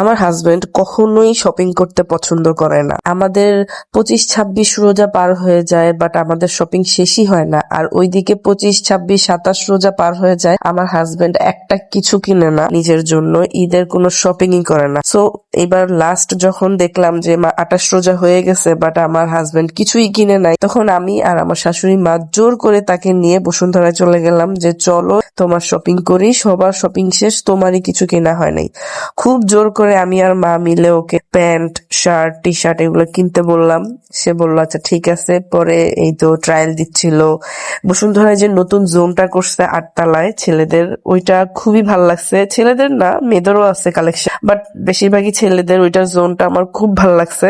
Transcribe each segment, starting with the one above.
আমার হাজবেন্ড কখনোই শপিং করতে পছন্দ করে না। আমাদের পঁচিশ ছাব্বিশ রোজা পার হয়ে যায় বাট আমাদের শপিং শেষই হয় না। আর ওইদিকে পঁচিশ ছাব্বিশ সাতাশ রোজা পার হয়ে যায়, আমার হাজবেন্ড একটা কিছু কিনে না, নিজের জন্য। ঈদের কোনো শপিংই করে না। সো এবার লাস্ট যখন দেখলাম যে মা আঠাশ রোজা হয়ে গেছে বাট আমার হাজবেন্ড কিছুই কিনে নাই, তখন আমি আর আমার শাশুড়ি মা জোর করে তাকে নিয়ে বসুন্ধরায় চলে গেলাম যে, চলো, তোমার শপিং করি, সবার শপিং শেষ, তোমারই কিছু কেনা হয় নাই। খুব জোর করে আমি আর মা মিলে ওকে প্যান্ট, শার্ট টি শার্ট এগুলো কিনতে বললাম। সে বলল আচ্ছা ঠিক আছে। পরে এই তো ট্রায়াল দিচ্ছিল। বসুন্ধরা যে নতুন জোনটা করছে আটতলায় ছেলেদের, ওইটা খুবই ভালো লাগছে। ছেলেদের না, মেয়েদেরও আছে কালেকশন বাট বেশিরভাগই ছেলেদের ওইটার জোনটা আমার খুব ভালো লাগছে।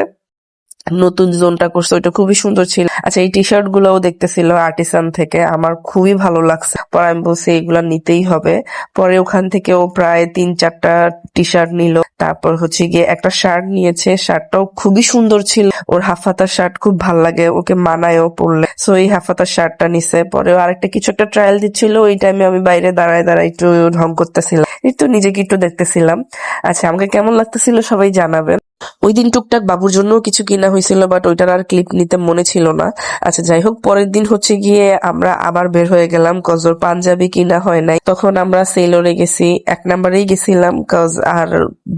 নতুন জোনটা করছে, ওইটা খুবই সুন্দর ছিল। আচ্ছা এই টি শার্ট গুলোও দেখতেছিল আর্টিসান থেকে, আমার খুবই ভালো লাগছে। পরে আমি বলছি এগুলা নিতেই হবে। পরে ওখান থেকে ও প্রায় তিন চারটা টি শার্ট নিল। তারপর হচ্ছে গিয়ে একটা শার্ট নিয়েছে শার্টটাও খুবই সুন্দর ছিল। ওর হাফাতার শার্ট খুব ভালো লাগে, ওকে মানায়ও পরলে। সো এই হাফাতার শার্টটা নিছে। পরে আরেকটা কিছু একটা ট্রায়াল দিচ্ছিল, ওই টাইমে আমি বাইরে দাঁড়ায় দাঁড়ায় একটু ঢং করতেছিলাম। একটু নিজেকে একটু দেখতেছিলাম। আচ্ছা আমাকে কেমন লাগতেছিল সবাই জানাবেন। ওই দিন টুকটাক বাবুর জন্য কিছু কিনা হয়েছিল বাট ওইটার আর ক্লিপ নিতে মনে ছিল না। আচ্ছা যাই হোক, পরের দিন হচ্ছে গিয়ে আমরা আবার বের হয়ে গেলাম কজ ওর পাঞ্জাবি কিনা হয় নাই। তখন আমরা সেলরে গেছি, এক নাম্বারেই গেছিলাম কজ আর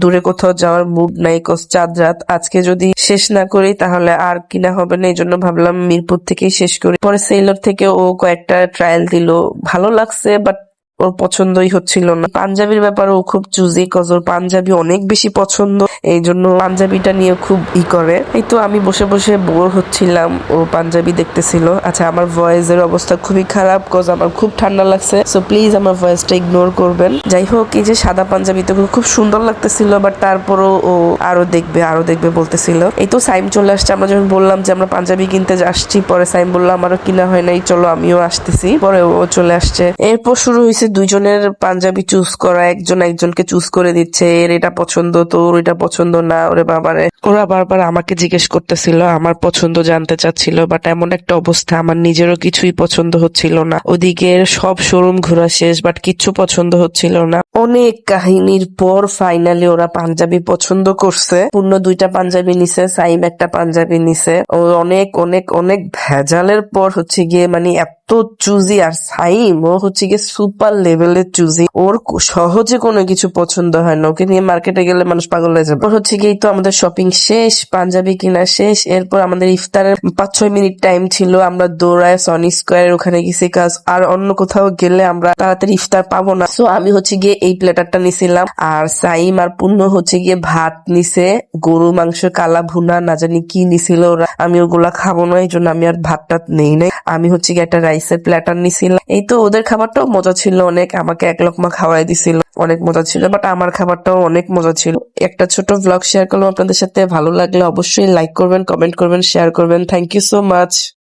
দূরে কোথাও যাওয়ার মুড নাই কজ চাঁদ রাত। আজকে যদি শেষ না করি, তাহলে আর কিনা হবে না এই জন্য ভাবলাম মিরপুর থেকেই শেষ করি। পরে সেলর থেকে ও কয়েকটা ট্রায়াল দিল। ভালো লাগছে বাট ওর পছন্দই হচ্ছিল না। পাঞ্জাবির ব্যাপারে ও খুব চুজি কজ ওর পাঞ্জাবি অনেক বেশি পছন্দ। এই জন্য পাঞ্জাবিটা নিয়ে খুব ই করে। এই তো আমি বসে বসে বোর হচ্ছিলাম। ও পাঞ্জাবি দেখতেছিল। আচ্ছা আমার ভয়েসের অবস্থা খুবই খারাপ কজ আমার খুব ঠান্ডা লাগছে। সো প্লিজ আমার ভয়েসটা ইগনোর করবেন। যাই হোক, এই যে সাদা পাঞ্জাবি তো খুব সুন্দর লাগতেছিল বাট তারপরও ও আরও দেখবে আরও দেখবে বলতেছিল। এই তো সাইম চলে আসছে। আমরা যখন বললাম যে আমরা পাঞ্জাবি কিনতে আসছি, পরে সাইম বলল, আমারও কিনা হয় নাই, চলো আমিও আসতেছি। পরে ও চলে আসছে। এরপর শুরু হয়েছে দুইজনের পাঞ্জাবি চুজ করা, একজন একজনকে চুজ করে দিচ্ছে, এর এটা পছন্দ, তোর এটা পছন্দ, না, ওরে বাবারে। ওরা বারবার আমাকে জিজ্ঞেস করতেছিল, আমার পছন্দ জানতে চাচ্ছিল বাট এমন একটা অবস্থা, আমার নিজেরও কিছুই পছন্দ হচ্ছিল না। ওদিকে সব শোরুম ঘোরা শেষ বাট কিচ্ছু পছন্দ হচ্ছিল না। অনেক কাহিনীর পর ফাইনালি ওরা পাঞ্জাবি পছন্দ করছে। পূর্ণ দুইটা পাঞ্জাবি নিছে, সাইম একটা পাঞ্জাবি নিছে। ও অনেক অনেক অনেক ভেজালের পর হচ্ছে গিয়ে মানে এত চুজি আর সাইম, ও হচ্ছে গিয়ে সুপার লেভেলের চুজি ওর সহজে কোনো কিছু পছন্দ হয় না। ওকে নিয়ে মার্কেটে গেলে মানুষ পাগল হয়ে যাবে। হচ্ছে গিয়ে তো আমাদের শপিং শেষ, পাঞ্জাবি কিনা শেষ। এরপর আমাদের ইফতারের পাঁচ ছয় মিনিট টাইম ছিল। আমরা দৌড়ায় সনি স্কোয়ার ওখানে গেছি। কাজ আর অন্য কোথাও গেলে আমরা তাড়াতাড়ি ইফতার পাবো না। সো আমি হচ্ছে গিয়ে এই প্লেটারটা নিছিলাম। আর সাইম আর পূর্ণ হচ্ছে গিয়ে ভাত নিছে। গরু, মাংস, কালা, ভুনা, না জানি কি নিছিল ওরা। আমি ওগুলা খাব না এই জন্য আমি আর ভাতটা নেই নাই। আমি হচ্ছে গিয়ে একটা রাইসের প্ল্যাটার নিছিলাম। এই তো ওদের খাবারটাও মজা ছিল অনেক আমাকে এক লোকমা খাওয়াই দিছিল, অনেক মজা ছিল বাট আমার খাবারটাও অনেক মজা ছিল। একটা ছোট ব্লগ শেয়ার করলাম, আপনাদের সাথে ভালো লাগলে অবশ্যই লাইক করবেন কমেন্ট করবেন শেয়ার করবেন। Thank you so much